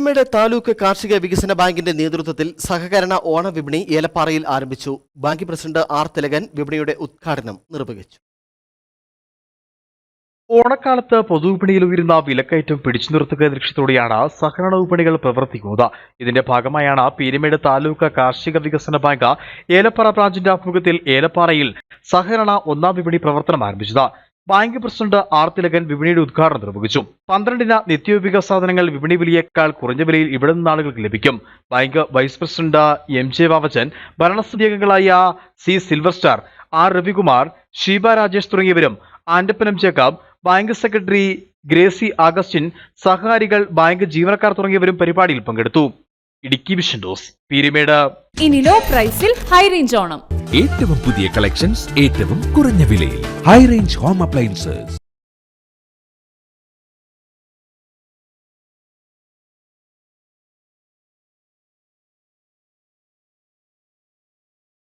പീരുമേട് താലൂക്ക് കാർഷിക വികസന ബാങ്കിന്റെ നേതൃത്വത്തിൽ സഹകരണ ഓണ വിപണി ഏലപ്പാറയിൽ ആരംഭിച്ചു. ബാങ്ക് പ്രസിഡന്റ് ആർ തിലകൻ വിപണിയുടെ ഉദ്ഘാടനം നിർവഹിച്ചു. ഓണക്കാലത്ത് പൊതുവിപണിയിൽ ഉയരുന്ന വിലക്കയറ്റം പിടിച്ചു നിർത്തുക ലക്ഷ്യത്തോടെയാണ് സഹകരണ വിപണികൾ പ്രവർത്തിക്കുന്നത്. ഇതിന്റെ ഭാഗമായാണ് പീരിമേട് താലൂക്ക് കാർഷിക വികസന ബാങ്ക് ഏലപ്പാറ ബ്രാഞ്ചിന്റെ ആഭിമുഖ്യത്തിൽ ഏലപ്പാറയിൽ സഹകരണ ഒന്നാം വിപണി പ്രവർത്തനം ആരംഭിച്ചത്. ബാങ്ക് പ്രസിഡന്റ് ആർ തിലകൻ വിപണിയുടെ ഉദ്ഘാടനം നിർവഹിച്ചു. പന്ത്രണ്ടിന് നിത്യോപയോഗ സാധനങ്ങൾ വിപണി വിലയേക്കാൾ കുറഞ്ഞ വിലയിൽ ഇവിടെ നിന്ന് ആളുകൾക്ക് ലഭിക്കും. Bank vice president M J Vavachan ഭരണസമിതി അംഗങ്ങളായ C silver star R Ravikumar Sheeba Rajesh തുടങ്ങിയവരും ആന്റപ്പനം Jacob bank secretary Gracy Augustine സഹകാരികൾ bank ജീവനക്കാർ തുടങ്ങിയവരും പരിപാടിയിൽ പങ്കെടുത്തു. ഇടുക്കി വിഷൻ ഡോസ് പീരിമേട്. ഇനി ലോ പ്രൈസിൽ ഹൈ റേഞ്ച് ഓണം. ഏറ്റവും പുതിയ കളക്ഷൻസ് ഏറ്റവും കുറഞ്ഞ വിലയിൽ. High range home appliances